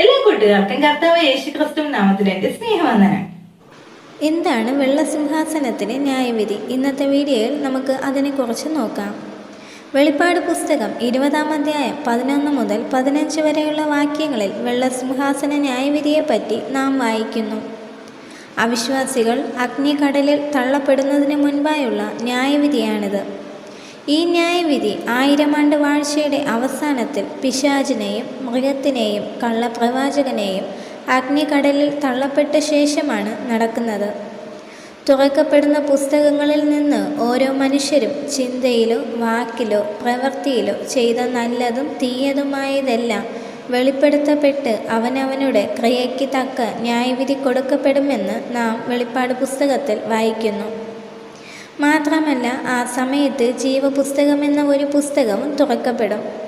എല്ലാ കൂട്ടുകാർക്കും കർത്താവ് യേശു ക്രിസ്തു നാമത്തിൽ എന്റെ സ്നേഹവന്ദനം. എന്താണ് വെള്ളസിംഹാസനത്തിലെ ന്യായവിധി? ഇന്നത്തെ വീഡിയോയിൽ നമുക്ക് അതിനെ അതിനെക്കുറിച്ച് നോക്കാം. വെളിപ്പാട് പുസ്തകം ഇരുപതാം അധ്യായം പതിനൊന്ന് മുതൽ പതിനഞ്ച് വരെയുള്ള വാക്യങ്ങളിൽ വെള്ളസിംഹാസന ന്യായവിധിയെപ്പറ്റി നാം വായിക്കുന്നു. അവിശ്വാസികൾ അഗ്നികടലിൽ തള്ളപ്പെടുന്നതിന് മുൻപായുള്ള ന്യായവിധിയാണിത്. ഈ ന്യായവിധി ആയിരം ആണ്ട് വാഴ്ചയുടെ അവസാനത്തിൽ പിശാചിനെയും മൃഗത്തിനെയും കള്ളപ്രവാചകനെയും അഗ്നികടലിൽ തള്ളപ്പെട്ട ശേഷമാണ് നടക്കുന്നത്. തുറക്കപ്പെടുന്ന പുസ്തകങ്ങളിൽ നിന്ന് ഓരോ മനുഷ്യരും ചിന്തയിലോ വാക്കിലോ പ്രവൃത്തിയിലോ ചെയ്ത നല്ലതും തീയതുമായതെല്ലാം വെളിപ്പെടുത്തപ്പെട്ട് അവനവനുടെ ക്രിയയ്ക്ക് തക്ക ന്യായവിധി കൊടുക്കപ്പെടുമെന്ന് നാം വെളിപ്പാട് പുസ്തകത്തിൽ വായിക്കുന്നു. മാത്രമല്ല ആ സമയത്ത് ജീവപുസ്തകം എന്ന ഒരു പുസ്തകം തുറക്കപ്പെടും.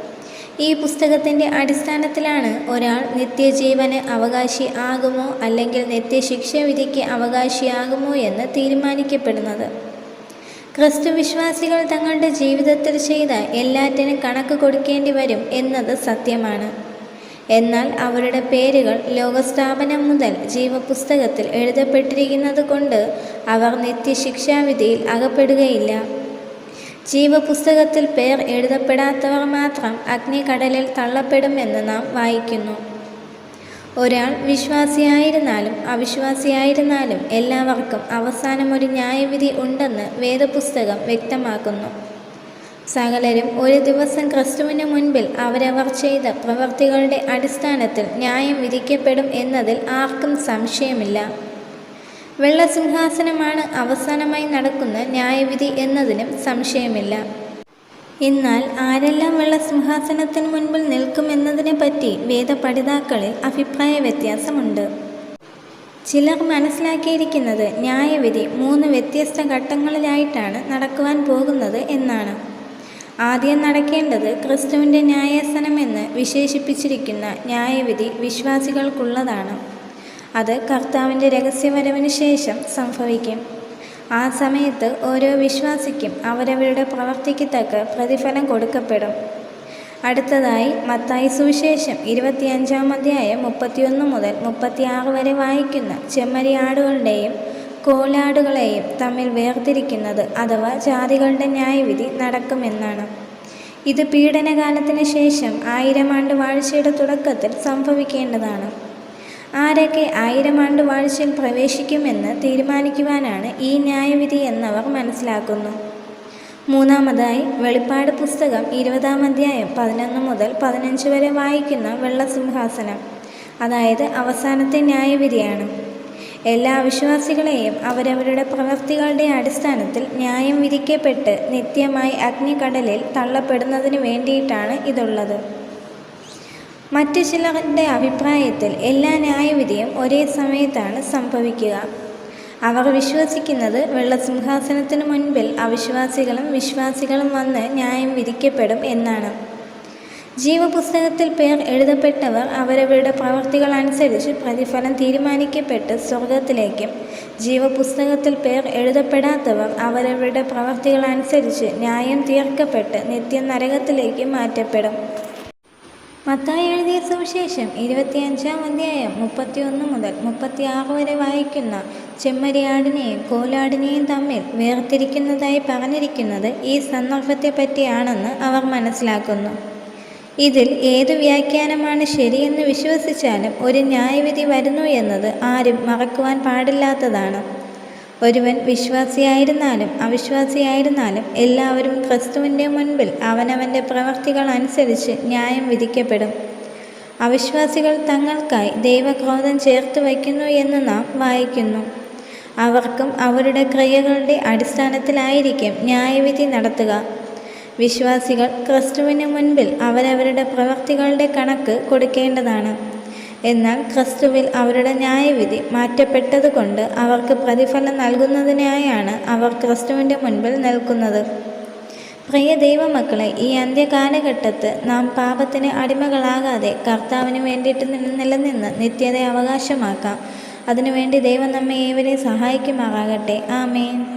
ഈ പുസ്തകത്തിന്റെ അടിസ്ഥാനത്തിലാണ് ഒരാൾ നിത്യജീവന് അവകാശി ആകുമോ അല്ലെങ്കിൽ നിത്യശിക്ഷ വിധിക്ക് അവകാശിയാകുമോ എന്ന് തീരുമാനിക്കപ്പെടുന്നത്. ക്രിസ്തു വിശ്വാസികൾ തങ്ങളുടെ ജീവിതത്തിൽ ചെയ്ത എല്ലാറ്റിനും കണക്ക് കൊടുക്കേണ്ടി വരും എന്നത് സത്യമാണ്. എന്നാൽ അവരുടെ പേരുകൾ ലോകസ്ഥാപനം മുതൽ ജീവപുസ്തകത്തിൽ എഴുതപ്പെട്ടിരിക്കുന്നത് കൊണ്ട് അവർ നിത്യശിക്ഷാവിധിയിൽ അകപ്പെടുകയില്ല. ജീവപുസ്തകത്തിൽ പേർ എഴുതപ്പെടാത്തവർ മാത്രം അഗ്നികടലിൽ തള്ളപ്പെടുമെന്ന് നാം വായിക്കുന്നു. ഒരാൾ വിശ്വാസിയായിരുന്നാലും അവിശ്വാസിയായിരുന്നാലും എല്ലാവർക്കും അവസാനം ഒരു ന്യായവിധി ഉണ്ടെന്ന് വേദപുസ്തകം വ്യക്തമാക്കുന്നു. സകലരും ഒരു ദിവസം ക്രിസ്തുവിന് മുൻപിൽ അവരവർ ചെയ്ത പ്രവൃത്തികളുടെ അടിസ്ഥാനത്തിൽ ന്യായം വിധിക്കപ്പെടും എന്നതിൽ ആർക്കും സംശയമില്ല. വെള്ളസിംഹാസനമാണ് അവസാനമായി നടക്കുന്ന ന്യായവിധി എന്നതിനും സംശയമില്ല. എന്നാൽ ആരെല്ലാം വെള്ളസിംഹാസനത്തിന് മുൻപിൽ നിൽക്കുമെന്നതിനെപ്പറ്റി വേദപഠിതാക്കളിൽ അഭിപ്രായ വ്യത്യാസമുണ്ട്. ചിലർ മനസ്സിലാക്കിയിരിക്കുന്നത് ന്യായവിധി മൂന്ന് വ്യത്യസ്ത ഘട്ടങ്ങളിലായിട്ടാണ് നടക്കുവാൻ പോകുന്നത് എന്നാണ്. ആദ്യം നടക്കേണ്ടത് ക്രിസ്തുവിന്റെ ന്യായാസനമെന്ന് വിശേഷിപ്പിച്ചിരിക്കുന്ന ന്യായവിധി വിശ്വാസികൾക്കുള്ളതാണ്. അത് കർത്താവിന്റെ രഹസ്യവരവിന് ശേഷം സംഭവിക്കും. ആ സമയത്ത് ഓരോ വിശ്വാസിക്കും അവരവരുടെ പ്രവർത്തിക്ക് തക്ക പ്രതിഫലം കൊടുക്കപ്പെടും. അടുത്തതായി മത്തായി സുവിശേഷം ഇരുപത്തിയഞ്ചാം അധ്യായം മുപ്പത്തിയൊന്ന് മുതൽ മുപ്പത്തിയാറ് വരെ വായിക്കുന്ന ചെമ്മരിയാടുകളുടെയും കോലാടുകളെയും തമ്മിൽ വേർതിരിക്കുന്നത് അഥവാ ജാതികളുടെ ന്യായവിധി നടക്കുമെന്നാണ്. ഇത് പീഡനകാലത്തിന് ശേഷം ആയിരം ആണ്ട് വാഴ്ചയുടെ തുടക്കത്തിൽ സംഭവിക്കേണ്ടതാണ്. ആരൊക്കെ ആയിരം ആണ്ട് വാഴ്ചയിൽ പ്രവേശിക്കുമെന്ന് തീരുമാനിക്കുവാനാണ് ഈ ന്യായവിധി എന്നവർ മനസ്സിലാക്കുന്നു. മൂന്നാമതായി വെളിപ്പാട് പുസ്തകം ഇരുപതാം അധ്യായം പതിനൊന്ന് മുതൽ പതിനഞ്ച് വരെ വായിക്കുന്ന വെള്ളസിംഹാസനം. അതായത് അവസാനത്തെ ന്യായവിധിയാണ്. എല്ലാ വിശ്വാസികളെയും അവരവരുടെ പ്രവൃത്തികളുടെ അടിസ്ഥാനത്തിൽ ന്യായം വിധിക്കപ്പെട്ട് നിത്യമായി അഗ്നികടലിൽ തള്ളപ്പെടുന്നതിന് വേണ്ടിയിട്ടാണ് ഇതുള്ളത്. മറ്റു ചിലരുടെ അഭിപ്രായത്തിൽ എല്ലാ ന്യായവിധിയും ഒരേ സമയത്താണ് സംഭവിക്കുക. അവർ വിശ്വസിക്കുന്നത് വെള്ളസിംഹാസനത്തിന് മുൻപിൽ അവിശ്വാസികളും വിശ്വാസികളും വന്ന് ന്യായം വിധിക്കപ്പെടും എന്നാണ്. ജീവപുസ്തകത്തിൽ പേർ എഴുതപ്പെട്ടവർ അവരവരുടെ പ്രവർത്തികൾ അനുസരിച്ച് പ്രതിഫലം തീരുമാനിക്കപ്പെട്ട് സ്വർഗത്തിലേക്കും ജീവപുസ്തകത്തിൽ പേർ എഴുതപ്പെടാത്തവർ അവരവരുടെ പ്രവർത്തികൾ അനുസരിച്ച് ന്യായം തീർക്കപ്പെട്ട് നിത്യം നരകത്തിലേക്ക് മാറ്റപ്പെടും. മത്തായി എഴുതിയ സുവിശേഷം ഇരുപത്തിയഞ്ചാം അധ്യായം മുപ്പത്തിയൊന്ന് മുതൽ മുപ്പത്തിയാറ് വരെ വായിക്കുന്ന ചെമ്മരിയാടിനെയും കോലാടിനെയും തമ്മിൽ വേർതിരിക്കുന്നതായി പറഞ്ഞിരിക്കുന്നത് ഈ സന്ദർഭത്തെ പറ്റിയാണെന്ന് അവർ മനസ്സിലാക്കുന്നു. ഇതിൽ ഏതു വ്യാഖ്യാനമാണ് ശരിയെന്ന് വിശ്വസിച്ചാലും ഒരു ന്യായവിധി വരുന്നു എന്നത് ആരും മറക്കുവാൻ പാടില്ലാത്തതാണ്. ഒരുവൻ വിശ്വാസിയായിരുന്നാലും അവിശ്വാസിയായിരുന്നാലും എല്ലാവരും ക്രിസ്തുവിന്റെ മുൻപിൽ അവനവന്റെ പ്രവർത്തികൾ അനുസരിച്ച് ന്യായം വിധിക്കപ്പെടും. അവിശ്വാസികൾ തങ്ങൾക്കായി ദൈവക്രോധം ചേർത്ത് വയ്ക്കുന്നു എന്ന് നാം വായിക്കുന്നു. അവർക്കും അവരുടെ ക്രിയകളുടെ അടിസ്ഥാനത്തിലായിരിക്കും ന്യായവിധി നടത്തുക. വിശ്വാസികൾ ക്രിസ്തുവിന് മുൻപിൽ അവരവരുടെ പ്രവൃത്തികളുടെ കണക്ക് കൊടുക്കേണ്ടതാണ്. എന്നാൽ ക്രിസ്തുവിൽ അവരുടെ ന്യായവിധി മാറ്റപ്പെട്ടതുകൊണ്ട് അവർക്ക് പ്രതിഫലം നൽകുന്നതിനായാണ് അവർ ക്രിസ്തുവിന്റെ മുൻപിൽ നിൽക്കുന്നത്. പ്രിയ ദൈവമക്കളെ ഈ അന്ത്യകാലഘട്ടത്ത് നാം പാപത്തിന് അടിമകളാകാതെ കർത്താവിന് വേണ്ടിയിട്ട് നിലനിന്ന് നിത്യത അവകാശമാക്കാം. അതിനുവേണ്ടി ദൈവം നമ്മെ ഏവരെയും സഹായിക്കുമാറാകട്ടെ. ആമേൻ.